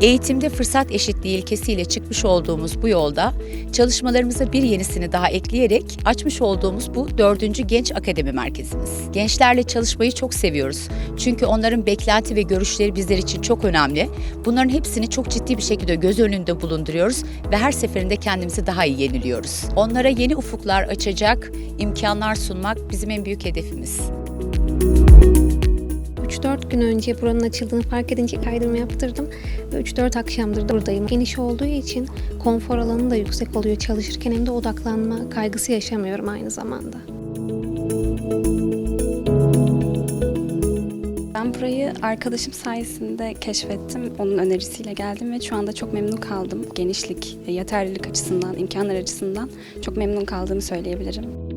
Eğitimde fırsat eşitliği ilkesiyle çıkmış olduğumuz bu yolda çalışmalarımıza bir yenisini daha ekleyerek açmış olduğumuz bu dördüncü Genç Akademi Merkezimiz. Gençlerle çalışmayı çok seviyoruz. Çünkü onların beklenti ve görüşleri bizler için çok önemli. Bunların hepsini çok ciddi bir şekilde göz önünde bulunduruyoruz ve her seferinde kendimizi daha iyi yeniliyoruz. Onlara yeni ufuklar açacak imkanlar sunmak bizim en büyük hedefimiz. 3-4 gün önce buranın açıldığını fark edince kaydırma yaptırdım ve 3-4 akşamdır da buradayım. Geniş olduğu için konfor alanı da yüksek oluyor çalışırken hem de odaklanma kaygısı yaşamıyorum aynı zamanda. Ben burayı arkadaşım sayesinde keşfettim. Onun önerisiyle geldim ve şu anda çok memnun kaldım. Genişlik, yeterlilik açısından, imkanlar açısından çok memnun kaldığımı söyleyebilirim.